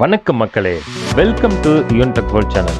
வணக்கம் மக்களே. Welcome to Yuvan tech world channel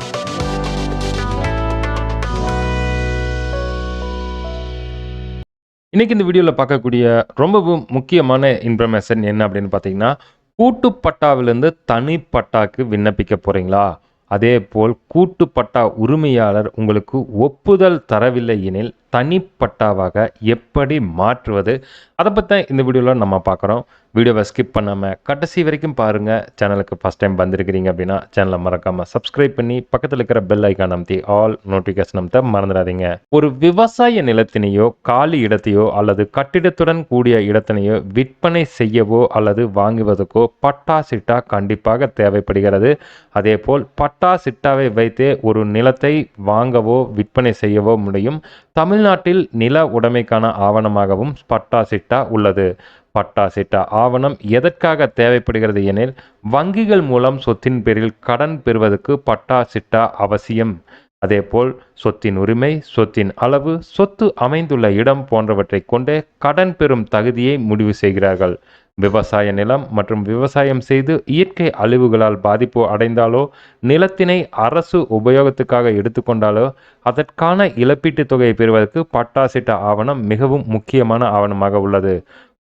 இன்னைக்கு இந்த வீடியோவில் பார்க்கக்கூடிய ரொம்பவும் முக்கியமான இன்ஃபர்மேஷன் என்ன அப்படின்னு பார்த்தீங்கன்னா கூட்டு பட்டாவிலிருந்து தனி பட்டாக்கு விண்ணப்பிக்க போறீங்களா? அதே போல் கூட்டு பட்டா உரிமையாளர் உங்களுக்கு ஒப்புதல் தரவில்லை எனில் தனிப்பட்டாவாக எப்படி மாற்றுவது? அதை பற்றி தான் இந்த வீடியோவில் நம்ம பார்க்குறோம். வீடியோவை ஸ்கிப் பண்ணாமல் கடைசி வரைக்கும் பாருங்கள் சேனலுக்கு ஃபஸ்ட் டைம் வந்திருக்கிறீங்க அப்படின்னா சேனலை மறக்காமல் சப்ஸ்கிரைப் பண்ணி பக்கத்தில் இருக்கிற பெல் ஐக்கான் அமுத்தி ஆல் நோட்டிஃபிகேஷன் அமுத்த மறந்துடாதீங்க. ஒரு விவசாய நிலத்தினையோ காலி இடத்தையோ அல்லது கட்டிடத்துடன் கூடிய இடத்தினையோ விற்பனை செய்யவோ அல்லது வாங்குவதற்கோ பட்டா சிட்டா கண்டிப்பாக தேவைப்படுகிறது. அதேபோல் பட்டா சிட்டாவை வைத்தே ஒரு நிலத்தை வாங்கவோ விற்பனை செய்யவோ முடியும். தமிழ் தமிழ்நாட்டில் நில உடைமைக்கான ஆவணமாகவும் பட்டா சிட்டா உள்ளது. பட்டா சிட்டா ஆவணம் எதற்காக தேவைப்படுகிறது எனில் வங்கிகள் மூலம் சொத்தின் பேரில் கடன் பெறுவதற்கு பட்டா சிட்டா அவசியம். அதேபோல் சொத்தின் உரிமை சொத்தின் அளவு சொத்து அமைந்துள்ள இடம் போன்றவற்றை கொண்டே கடன் பெறும் தகுதியை முடிவு செய்கிறார்கள். விவசாய நிலம் மற்றும் விவசாயம் செய்து இயற்கை அழிவுகளால் பாதிப்பு அடைந்தாலோ நிலத்தினை அரசு உபயோகத்துக்காக எடுத்துக்கொண்டாலோ அதற்கான இழப்பீட்டுத் தொகையை பெறுவதற்கு பட்டா சிட்ட ஆவணம் மிகவும் முக்கியமான ஆவணமாக உள்ளது.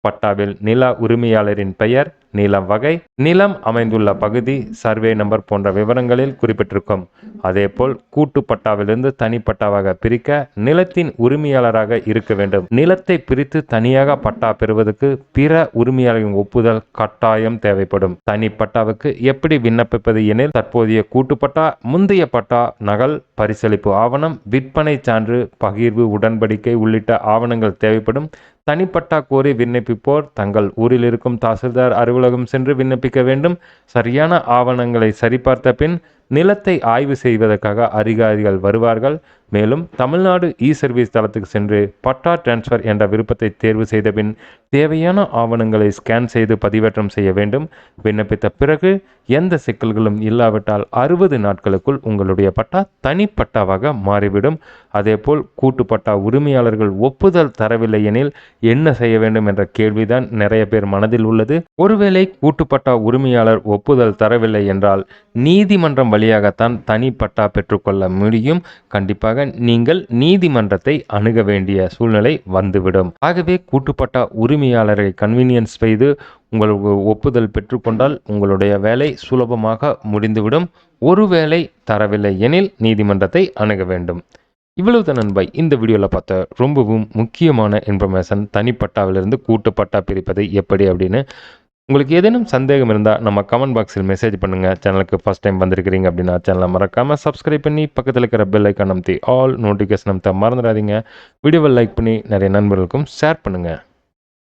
பட்டாவில் நில உரிமையாளரின் பெயர் நிலம் வகை நிலம் அமைந்துள்ள பகுதி சர்வே நம்பர் போன்ற விவரங்களில் குறிப்பிட்டிருக்கும். அதேபோல் கூட்டு பட்டாவிலிருந்து தனிப்பட்டாவாக பிரிக்க நிலத்தின் உரிமையாளராக இருக்க வேண்டும். நிலத்தை பிரித்து தனியாக பட்டா பெறுவதற்கு பிற உரிமையாளரின் ஒப்புதல் கட்டாயம் தேவைப்படும். தனிப்பட்டாவுக்கு எப்படி விண்ணப்பிப்பது எனில் தற்போதைய கூட்டு பட்டா முந்தைய பட்டா நகல் பரிசளிப்பு ஆவணம் விற்பனை சான்று பகிர்வு உடன்படிக்கை உள்ளிட்ட ஆவணங்கள் தேவைப்படும். தனிப்பட்டா கோரி விண்ணப்பிப்போர் தங்கள் ஊரில் இருக்கும் தாசில்தார் அலுவலகம் சென்று விண்ணப்பிக்க வேண்டும். சரியான ஆவணங்களை சரிபார்த்த பின் நிலத்தை ஆய்வு செய்வதற்காக அதிகாரிகள் வருவார்கள். மேலும் தமிழ்நாடு இ சர்வீஸ் தளத்துக்கு சென்று பட்டா டிரான்ஸ்ஃபர் என்ற விருப்பத்தை தேர்வு செய்த பின் தேவையான ஆவணங்களை ஸ்கேன் செய்து பதிவேற்றம் செய்ய வேண்டும். விண்ணப்பித்த பிறகு எந்த சிக்கல்களும் இல்லாவிட்டால் அறுபது நாட்களுக்குள் உங்களுடைய பட்டா தனிப்பட்டாவாக மாறிவிடும். அதேபோல் கூட்டு பட்டா உரிமையாளர்கள் ஒப்புதல் தரவில்லை எனில் என்ன செய்ய வேண்டும் என்ற கேள்விதான் நிறைய பேர் மனதில் உள்ளது. ஒருவேளை கூட்டுப்பட்டா உரிமையாளர் ஒப்புதல் தரவில்லை என்றால் நீதிமன்றம் வழியாகத்தான் தனிப்பட்டா பெற்றுக்கொள்ள முடியும். கண்டிப்பாக நீங்கள் நீதிமன்றத்தை அணுக வேண்டிய சூழ்நிலை வந்துவிடும். ஆகவே கூட்டுப்பட்டா உரிமையாளரை கன்வீனியன்ஸ் செய்து உங்களுக்கு ஒப்புதல் பெற்றுக்கொண்டால் உங்களுடைய வேலை சுலபமாக முடிந்துவிடும். ஒருவேளை தரவில்லை எனில் நீதிமன்றத்தை அணுக வேண்டும். இவ்வளவு தான் இந்த வீடியோவில் பார்த்த ரொம்பவும் முக்கியமான இன்ஃபர்மேஷன் தனிப்பட்டாவிலிருந்து கூட்டுப்பட்டா பிரிப்பது எப்படி அப்படின்னு உங்களுக்கு ஏதேனும் சந்தேகம் இருந்தால் நம்ம கமெண்ட் பாக்ஸில் மெசேஜ் பண்ணுங்கள் சேனலுக்கு ஃபஸ்ட் டைம் வந்திருக்கிறீங்க அப்படின்னா சேனலை மறக்காமல் சப்ஸ்கிரைப் பண்ணி பக்கத்தில் இருக்கிற பெல் ஐக்கான் அமைத்தி ஆல் நோட்டிஃபிகேஷன் அமைத்த மறந்துடாதீங்க. வீடியோவை லைக் பண்ணி நிறைய நண்பர்களுக்கும் ஷேர் பண்ணுங்கள்